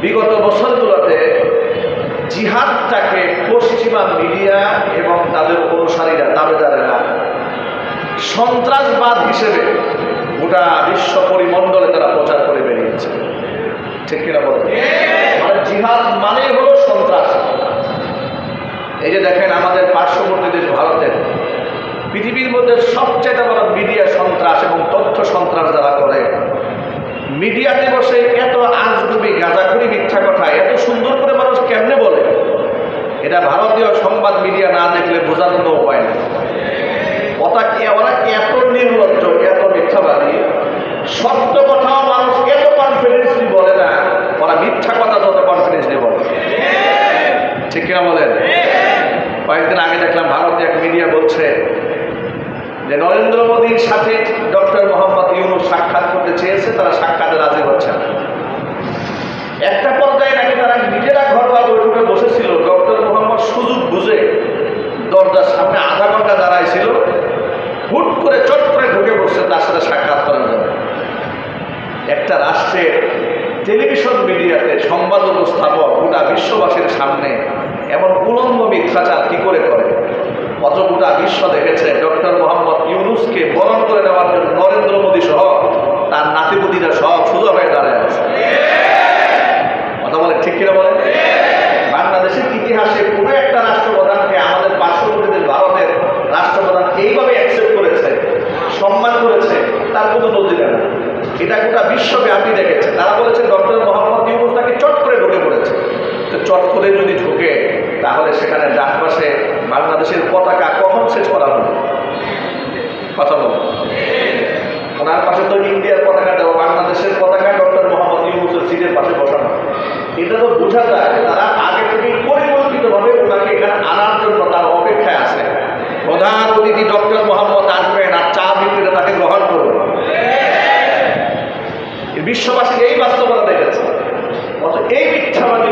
বিগত বছরগুলোতে জিহাদটাকে পশ্চিমা মিডিয়া এবং তাদের অনুসারীরা, দাবেদারেরা সন্ত্রাসবাদ হিসেবে গোটা বিশ্ব পরিমণ্ডলে তারা প্রচার করে বেরিয়েছে। ঠিক কিনা বলে? মানে জিহাদ মানেই হলো সন্ত্রাস। এই যে দেখেন, আমাদের পার্শ্ববর্তী দেশ ভারতের। পৃথিবীর মধ্যে সবচেয়ে বড় মিডিয়া সন্ত্রাস এবং তথ্য সন্ত্রাস যারা করে মিডিয়াতে বসে এত আজগুবি, গাঁজাখুরি মিথ্যা কথা, এত সুন্দর করে মানুষ কেমনে বলে? এটা ভারতীয় সংবাদ মিডিয়া না দেখলে বোঝার কোনো উপায় নেই। ওটা ওরা এত নির্লজ্জ, এত মিথ্যাবাদী? সত্য কথাও মানুষ এত কনফিডেন্সলি বলে না, ওরা মিথ্যা কথা যত কনফিডেন্সলি বলে। ঠিক কিনা বলেন? কয়েকদিন আগে দেখলাম ভারতে এক মিডিয়া বলছে যে নরেন্দ্র মোদীর সাথে ডক্টর মোহাম্মদ ইউনুস সাক্ষাৎ করতে চেয়েছে, তারা সাক্ষাতে রাজি হচ্ছে না। একটা পর্যায়ে নাকি তারা নিজেরা ঘরোয়া বৈঠকে বসেছিল। ডক্টর মোহাম্মদ সুযোগ বুঝে দরজার সামনে আধা ঘণ্টা দাঁড়াইছিল। হুট করে, চট করে ঢুকে বসছে তার সাথে সাক্ষাৎ করার জন্য। একটা রাষ্ট্রের টেলিভিশন মিডিয়াতে সংবাদ উপস্থাপক গোটা বিশ্ববাসীর সামনে এমন উলম্ব মিথ্যাচার কি করে করে? অত গোটা বিশ্ব দেখেছে। ডক্টর মোহাম্মদ ইউনুসকে বরণ করে নেওয়ার জন্য নরেন্দ্র মোদী সহ তার নাতিপুতিরা সব সুযোগ হয়ে দাঁড়ায় আছে। কথা বলে ঠিক কিনা বলে বাংলাদেশের ইতিহাসে কোনো একটা রাষ্ট্রপ্রধানকে আমাদের পার্শ্ববর্তী দেশ ভারতের রাষ্ট্রপ্রধান এইভাবে অ্যাকসেপ্ট করেছে, সম্মান করেছে, তার কোনো নজির না। এটা গোটা বিশ্বব্যাপী দেখেছে তারা বলেছে ডক্টর মোহাম্মদ ইউনুস তাকে চট করে ঢুকে পড়েছে। তো চট করে যদি ঢুকে তাহলে সেখানে ডান বাংলাদেশের পতাকা কখন শেষ করা হবে? কথা বলো। ওনার পাশে তো ইন্ডিয়ার পতাকা দেওয়া, বাংলাদেশের পতাকা ডক্টর মোহাম্মদ ইউনুসের সিটের পাশে বসানো। এটা তো বোঝা যায় তারা আগে থেকে পরিকল্পিতভাবে ওনাকে এখানে আনার জন্য তার অপেক্ষায় আছে। প্রধান অতিথি ডক্টর মোহাম্মদ আসবেন আর চা বিক্রিটা তাকে গ্রহণ করবে এই বিশ্ববাসী এই বাস্তবতা দেখেছে অথচ এই মিথ্যাবাদী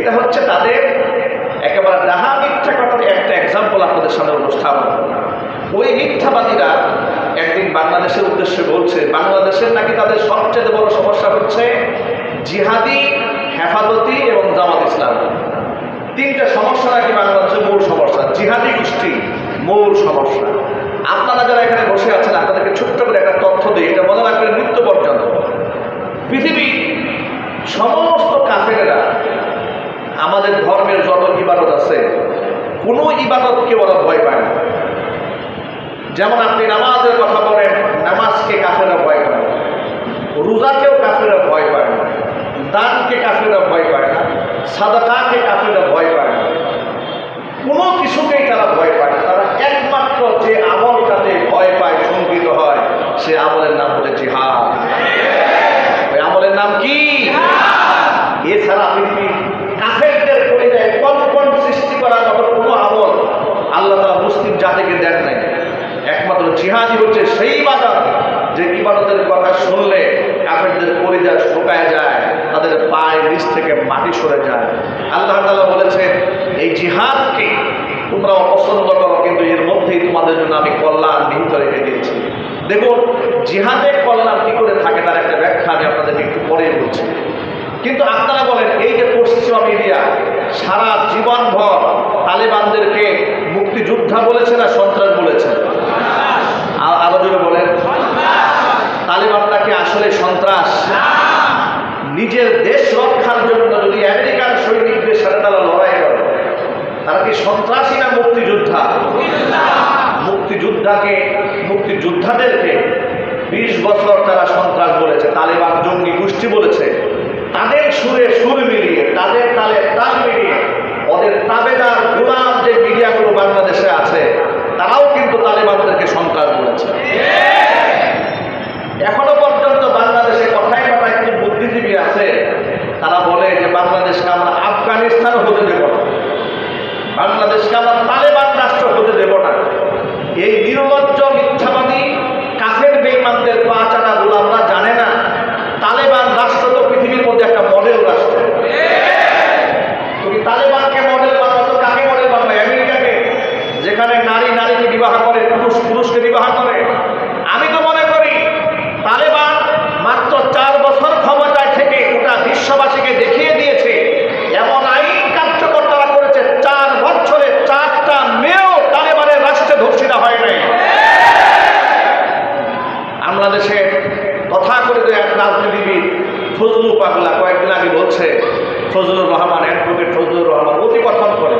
এটা হচ্ছে তাদের একেবারে ডাহা মিথ্যা কথার একটা এক্সাম্পল আপনাদের সামনে উপস্থাপন ওই মিথ্যাবাদীরা একদিন বাংলাদেশের উদ্দেশ্যে বলছে, বাংলাদেশের নাকি তাদের সবচেয়ে বড় সমস্যা হচ্ছে জিহাদি, হেফাজতি এবং জামাত ইসলাম। তিনটা সমস্যা নাকি বাংলাদেশের মূল সমস্যা, জিহাদি গোষ্ঠী মূল সমস্যা। আপনারা যারা এখানে বসে আছেন, আপনাদেরকে ছোট্ট করে একটা তথ্য দিই, এটা মনে রাখবেন মৃত্যু পর্যন্ত পৃথিবী সমস্ত আমাদের ধর্মের যত ইবাদত আছে কোনো ইবাদতকে ওরা ভয় পায় না। যেমন আপনি নামাজের কথা বলেন নামাজকে কাফেরা ভয় পায় না। রোজাকেও কাফেরা ভয় পায় না। দানকে কাফেরা ভয় পায় না। সাদাকাকে কাফেরা ভয় পায় না। কোনো কিছুকেই তারা ভয় পায় না। তারা একমাত্র যে আমলটাতে ভয় পায় শঙ্কিত হয় সে আমলের নাম হচ্ছে জিহাদ। ওই আমলের নাম কি? এছাড়া পৃথিবী কাফেরদের পরিচয় কম্পন সৃষ্টি করার মতো কোনো আমল আল্লাহ তারা মুসলিম দেন নাই। একমাত্র জিহাদি হচ্ছে সেই ইবাদত যে ইবাদতের কথা শুনলে কাফেরদের পরিচয় শুকায় যায়, তাদের পায়ের নিচ থেকে মাটি সরে যায়। আল্লাহ তালা বলেছেন, এই জিহাদকে তোমরা অপছন্দ করো, কিন্তু এর মধ্যেই তোমাদের জন্য আমি কল্যাণ নিহিত রেখে দিয়েছি। দেখুন জিহাদের কল্যাণ কি করে থাকে তার একটা ব্যাখ্যা আমি আপনাদেরকে একটু পরে বলছি। কিন্তু আপনারা বলেন, এই যে পশ্চিমা মিডিয়া সারা জীবনভর তালেবানদেরকে মুক্তিযোদ্ধা বলেছে না সন্ত্রাস বলেছে? আরও জোরে বলেন। তালেবানটা কি আসলে সন্ত্রাস। নিজের দেশ রক্ষার জন্য যদি আমেরিকান সৈনিকদের সাথে তারা লড়াই করে, তারা কি সন্ত্রাসী না মুক্তিযোদ্ধা? মুক্তিযোদ্ধাকে, মুক্তিযোদ্ধাদেরকে বিশ বছর তারা সন্ত্রাস বলেছে। তালেবান জঙ্গি গোষ্ঠী বলেছে তাদের সুরে সুর মিলিয়ে তাদের তালে তাল মিলিয়ে ওদের তাবেদার গোলাম যে বাংলাদেশে আছে, তারাও কিন্তু তালেবানদেরকে সন্ত্রাস বলেছে। এখনও পর্যন্ত বাংলাদেশে কথায় কথায় কিছু বুদ্ধিজীবী আছে, তারা বলে যে, বাংলাদেশকে আমরা আফগানিস্তান হতে দেব না। বাংলাদেশকে আমরা তালেবান রাষ্ট্র হতে দেব না। এই নির্লজ্জ মিথ্যাবাদী, কাফের বেইমানদের পা চাটা গোলামরা জানে না তালেবান রাষ্ট্র তো পৃথিবীর মধ্যে একটা মডেল রাষ্ট্র তুমি তালেবানকে মডেল বানাও তো কাকে মডেল বানাও আমেরিকাকে যেখানে নারী নারীকে বিবাহ করে পুরুষ পুরুষকে ফজলু পাগলা কয়েকদিন আগে বলছে ফজলুর রহমান অ্যাডভোকেট ফজলুর রহমান অতি কথন করে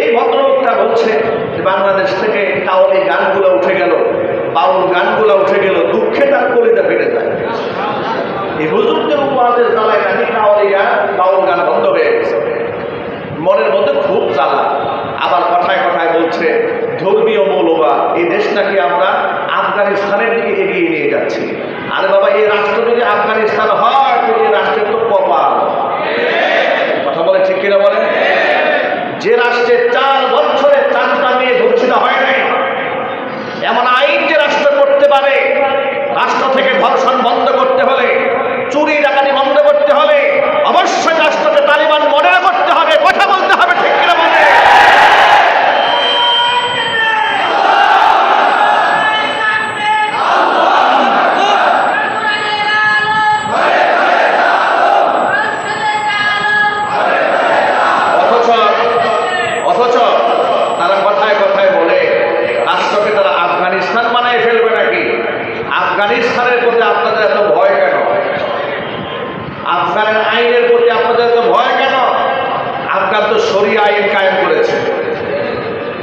এই ভদ্রলোকটা বলছে যে বাংলাদেশ থেকে কাউলি গানগুলো উঠে গেল, বাউল গানগুলো উঠে গেল, দুঃখে তার কলিতা ফেটে যায়। এই হুজুরদের উপহারের জ্বালায় নাকি কাউলি গান বাউল গান বন্ধ হয়ে গেছে। মনের মধ্যে খুব জ্বালা। আবার কথায় কথায় বলছে, ধর্মীয় মৌলবাদ এই দেশটাকে আমরা আফগানিস্তানের দিকে এগিয়ে নিয়ে যাচ্ছি। আরে বাবা, এই রাষ্ট্র যদি আফগানিস্তান হয়, তো এই রাষ্ট্রের তো কপাল। কথা বলে ঠিক কিনা বলে যে রাষ্ট্রে চার রাষ্ট্র থেকে ধর্ষণ বন্ধ করতে হলে চুরি ডাকাতি বন্ধ করতে হলে অবশ্যই রাষ্ট্রকে তালিবান মডেল করতে হবে কথা বলতে হবে ঠিক কিনা বলে অথচ অথচ তারা কথায় কথায় বলে রাষ্ট্রকে তারা আফগানিস্তান বানায় ফেলবে নাকি আফগানিস্তানের প্রতি আপনাদের এত ভয় কেন? আফগানের আইনের প্রতি আপনাদের এত ভয় কেন? আফগান তো সরি আইন কায়েম করেছে।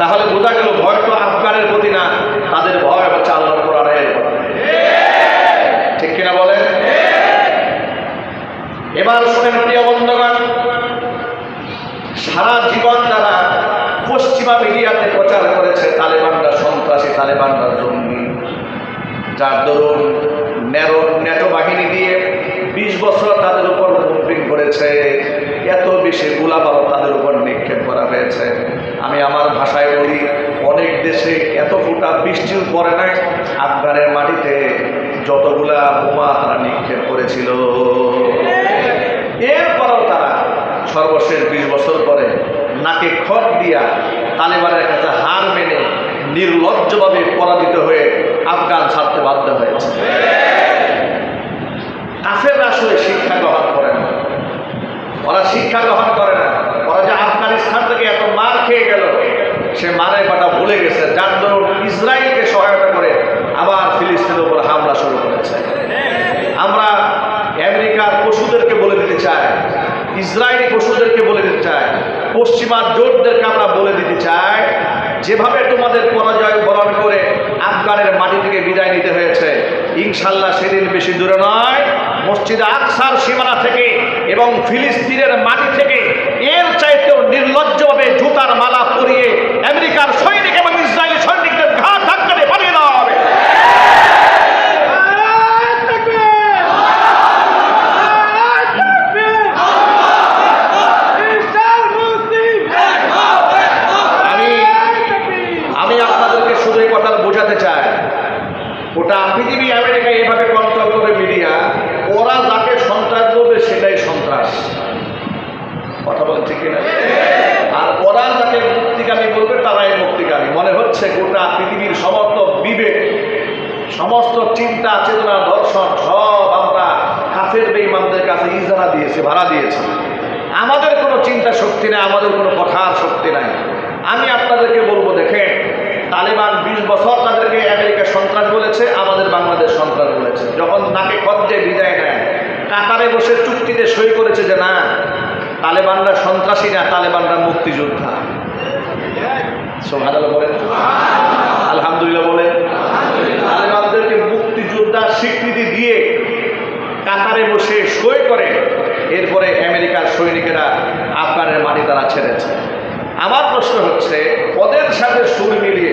তাহলে বোঝা গেল ভয় তো আফগানের প্রতি না, তাদের ভয় হচ্ছে আল্লাহর কোরআনের প্রতি। ঠিক কিনা বলেন? এবার শোনেন প্রিয় বন্ধুগণ, সারা জীবন তারা পশ্চিমা মিডিয়াতে প্রচার করেছে তালেবানরা, সন্ত্রাসী তালেবানরা জঙ্গি যার দরুন ন্যারো, ন্যাটো বাহিনী দিয়ে বিশ বছর তাদের উপর মুম্পিং করেছে। এত বেশি গোলাবারও তাদের উপর নিক্ষেপ করা হয়েছে। আমি আমার ভাষায় বলি, অনেক দেশে এত ফুটা বৃষ্টিও পড়ে নাই। আফগানের মাটিতে যতগুলা বোমা তারা নিক্ষেপ করেছিল। এরপরেও তারা সর্বশেষ বিশ বছর পরে নাকে খট দিয়া তালেবানের কাছে হার মেনে নির্লজ্জভাবে পরাজিত হয়ে আফগান ছাড়তে বাধ্য হয়েছে কাফেররা আসলে শিক্ষা গ্রহণ করে না। ওরা শিক্ষা গ্রহণ করে না। ওরা যে আফগানিস্তান থেকে এত মার খেয়ে গেল, সে মারের কথা ভুলে গেছে। যার দরুন ইসরায়েলকে সহায়তা করে আবার ফিলিস্তিনের উপর হামলা শুরু করেছে। আমরা আমেরিকার পশুদেরকে বলে দিতে চাই, ইসরায়েলি পশুদেরকে বলে দিতে চাই পশ্চিমা জোটদেরকে আমরা বলে দিতে চাই, যেভাবে তোমাদের পরাজয় বরণ করে আফগানের মাটি থেকে বিদায় নিতে হয়েছে। ইনশাল্লাহ সেদিন বেশি দূরে নয়। মসজিদ আকসার সীমানা থেকে এবং ফিলিস্তিনের মাটি থেকে এর চাইতেও নির্লজ্জভাবে জুতার মালা পরিয়ে আমেরিকার সৈনিক এবং ইসরায়েলি সৈনিকদের ঘাট ধাক্কাতে পালিয়ে দেওয়া হবে আমি আমি আপনাদেরকে শুধু এই কথা বোঝাতে চাই ওটা পৃথিবী আমেরিকা এভাবে কন্ট্রোল করে মিডিয়া ওরা যাকে সন্ত্রাস বলবে সেটাই সন্ত্রাস কথা বলেন ঠিক কিনা আর ওরা যাকে মুক্তিকামী বলবে তারাই মুক্তিকামী মনে হচ্ছে গোটা পৃথিবীর সমস্ত বিবেক, সমস্ত চিন্তা, চেতনা, দর্শন, সব আমরা কাফের বেঈমানদের কাছে ইজারা দিয়েছে, ভাড়া দিয়েছে। আমাদের কোনো চিন্তা শক্তি নেই, আমাদের কোনো কথার শক্তি নাই। আমি আপনাদেরকে বলব, দেখেন, তালেবান বিশ বছর তাদেরকে আমেরিকা সন্ত্রাস বলেছে, আমাদের বাংলাদেশ সন্ত্রাস বলেছে। যখন নাকে খদ্দে বিদায় নেয়, কাতারে বসে চুক্তিতে সই করেছে যে না, তালেবানরা সন্ত্রাসী না, তালেবানরা মুক্তিযোদ্ধা। সোহাদাল বলেন। আলহামদুলিল্লাহ বলেন। তালেবানদেরকে মুক্তিযোদ্ধা স্বীকৃতি দিয়ে কাতারে বসে সই করে এরপরে আমেরিকার সৈনিকেরা আফগানের মাটি তারা ছেড়েছে। আমার প্রশ্ন হচ্ছে, ওদের সাথে সুর মিলিয়ে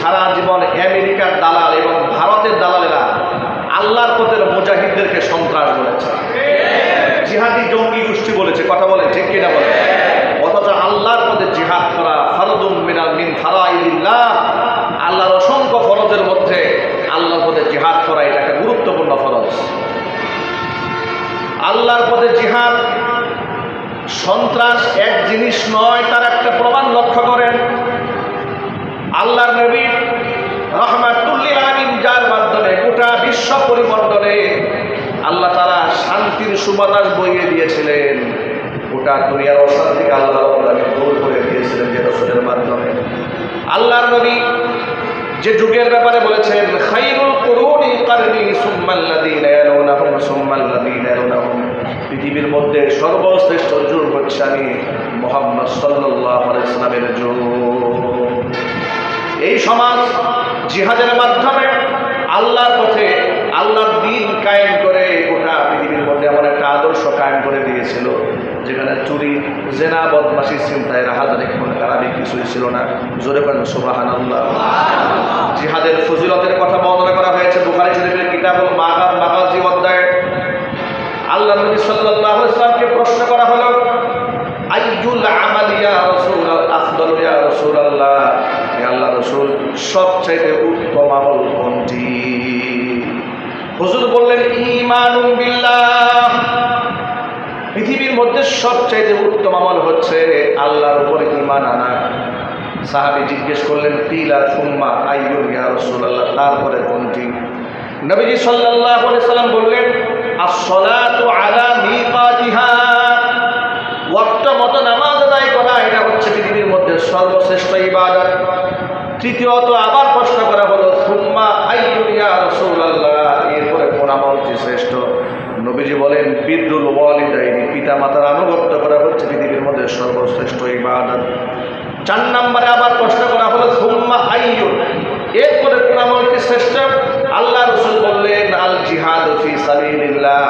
সারা জীবন আমেরিকার দালাল এবং ভারতের দালালেরা আল্লাহর পথের মুজাহিদদেরকে সন্ত্রাস বলেছে। জিহাদি জঙ্গি গোষ্ঠী বলেছে, কথা বলে ঠিক কিনা বলে অথচ আল্লাহর পথে জিহাদ করা ফারদুম মিনাল মিন ফারাইদিল্লাহ আল্লাহর অসংখ্য ফরজের মধ্যে আল্লাহর পথে জিহাদ করা এটা একটা গুরুত্বপূর্ণ ফরজ। আল্লাহর পথে জিহাদ সন্ত্রাস এক জিনিস নয়, তার একটা প্রমাণ লক্ষ্য করেন। আল্লাহর নবী রহমাতুল্লিল আমিন যার মাধ্যমে গোটা বিশ্ব পরিমণ্ডলে আল্লাহ তারা শান্তির সুবাতাস বইয়ে দিয়েছিলেন। গোটা দুনিয়ার অশান্তিকে আল্লাহ আল্লাহর নবী যে যুগের ব্যাপারে বলেছেন, খাইরুল কুরুনি কারনি সুম্মাল্লাযীনা ইয়ালুনাহুম সুম্মাল্লাযীনা ইয়ালুনাহুম পৃথিবীর মধ্যে সর্বশ্রেষ্ঠ যুগ হচ্ছে আমি মোহাম্মদ সাল্লাল্লাহু আলাইহি সাল্লামের যুগ এই সমাজ জিহাদের মাধ্যমে আল্লাহর পথে আল্লাহর দিন কায়েম করে গোটা পৃথিবীর মধ্যে এমন একটা আদর্শ কায়েম করে দিয়েছিল। যেখানে চুরি, জেনা বদমাসি চিন্তায় রাহাজারি খুন কারাবি কিছুই ছিল না। জোরে করেন সুবাহান জিহাদের ফজিলতের কথা বর্ণনা করা হয়েছে বুখারী শরীফের কিতাবুল মাগাজ মাগাজি অধ্যায়ে আল্লাহ নবী সাল্লাল্লাহু আলাইহি সাল্লামকে প্রশ্ন করা হলো, আইয়ুল আমাল ইয়া রাসূল আফদল ইয়া রাসূলুল্লাহ? হে আল্লাহ রাসূল, সবচাইতে উত্তম আমল কোনটি? হুজুর বললেন, ঈমানুম বিল্লাহ। পৃথিবীর মধ্যে সবচাইতে উত্তম আমল হচ্ছে আল্লাহর উপরে ঈমান আনা। সাহাবী জিজ্ঞেস করলেন, কিলা সুম্মা আইয়ুল ইয়া রাসূলুল্লাহ? তারপরে কোনটি? নবীজি সাল্লাল্লাহু আলাইহি সাল্লাম বললেন as-salatu ala মিকাতিহা। ওয়াক্ত মতো নামাজ আদায় করা, এটা হচ্ছে পৃথিবীর মধ্যে সর্বশ্রেষ্ঠ ইবাদত। তৃতীয়ত, আবার প্রশ্ন করা হলো সুম্মা আইয়ুয়া রাসূলুল্লাহ এরপরে কোন আমলটি শ্রেষ্ঠ নবীজি বলেন, বিদ্রুল ওয়ালিদাইনি পিতা মাতার আনুগত্য করা হচ্ছে পৃথিবীর মধ্যে সর্বশ্রেষ্ঠ ইবাদত। চার নম্বরে আবার প্রশ্ন করা হলো, সুম্মা আইয়ুন এরপরে কোন আমলটি শ্রেষ্ঠ? আল্লাহ রসুল বললেন, আল জিহাদ ফি সাবিলিল্লাহ।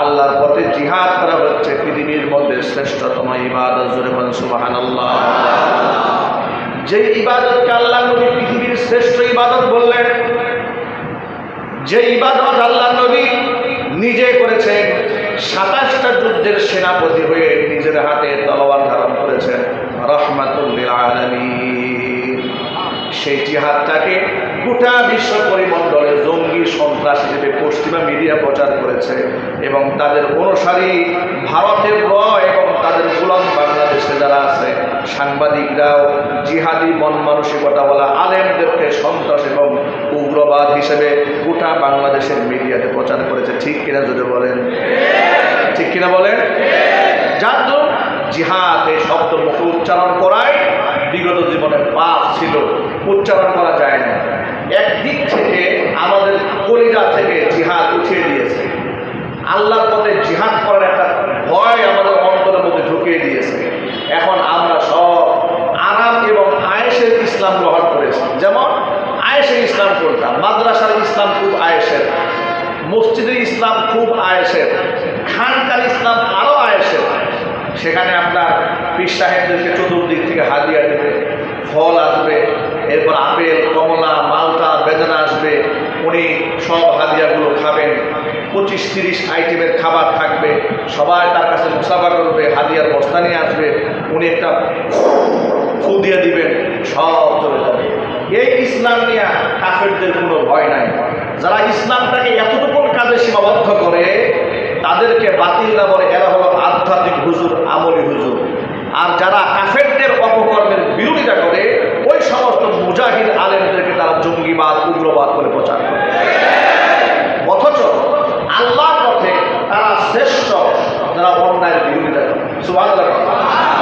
আল্লাহর পথে জিহাদ করা হচ্ছে পৃথিবীর মধ্যে শ্রেষ্ঠতম ইবাদত, জোরে বলেন, সুবহানাল্লাহ। যে ইবাদতকে আল্লাহ নবী পৃথিবীর শ্রেষ্ঠ ইবাদত বললেন যে ইবাদত আল্লাহ নবী নিজে করেছেন সাতাশটা যুদ্ধের সেনাপতি হয়ে নিজের হাতে তলোয়ার ধারণ করেছেন রহমাতুল্লিল আলামিন। সেই জিহাদটাকে গোটা বিশ্ব পরিমণ্ডলে জঙ্গি সন্ত্রাস হিসেবে পশ্চিমা মিডিয়া প্রচার করেছে এবং তাদের অনুসারী ভারতের র এবং তাদের গোলাম বাংলাদেশে যারা আছে সাংবাদিকরাও জিহাদি মন মানসিকতা বলা আলেমদেরকে সন্ত্রাস এবং উগ্রবাদ হিসেবে গোটা বাংলাদেশের মিডিয়াতে প্রচার করেছে। ঠিক কিনা যদি বলেন? ঠিক কিনা বলেন? যার জিহাদ এই শব্দ মুখে উচ্চারণ করায় বিগত জীবনে পাপ ছিল, উচ্চারণ করা যায় না। একদিক থেকে আমাদের কলিজা থেকে জিহাদ উঠিয়ে দিয়েছে। আল্লাহর পথে জিহাদ করার একটা ভয় আমাদের অন্তরের মধ্যে ঢুকিয়ে দিয়েছে। এখন আমরা সব আরাম এবং আয়েসের ইসলাম গ্রহণ করেছি। যেমন আয়েসের ইসলাম কোনটা? মাদ্রাসার ইসলাম খুব আয়েসের মসজিদের ইসলাম খুব আয়েসের খানকার ইসলাম আরও আয়েসের সেখানে আপনার পীর সাহেবদেরকে চতুর্দিক থেকে হাদিয়া দেবে, ফল আসবে, এরপর আপেল, কমলা, মালটা, বেদনা আসবে, উনি সব হাদিয়াগুলো খাবেন। পঁচিশ, তিরিশ আইটেমের খাবার থাকবে। সবাই তার কাছে মুসাফা করবে হাদিয়ার বস্তা নিয়ে আসবে। উনি একটা ফু দিয়ে দিবেন, সব চলে যাবে। এই ইসলাম নিয়ে কাফেরদের কোনো ভয় নাই। যারা ইসলামটাকে এতটুকু কাজে সীমাবদ্ধ করে, তাদেরকে বাতিল না বলে এরা হল আধ্যাত্মিক হুজুর, আমলি হুজুর। আর যারা কাফেরদের অপকর্মের বিরোধিতা করে, ওই সমস্ত মুজাহিদ আলেমদেরকে তারা জঙ্গিবাদ, উগ্রবাদ করে প্রচার করে। अल्लाह को अपना दिन मिला सुबह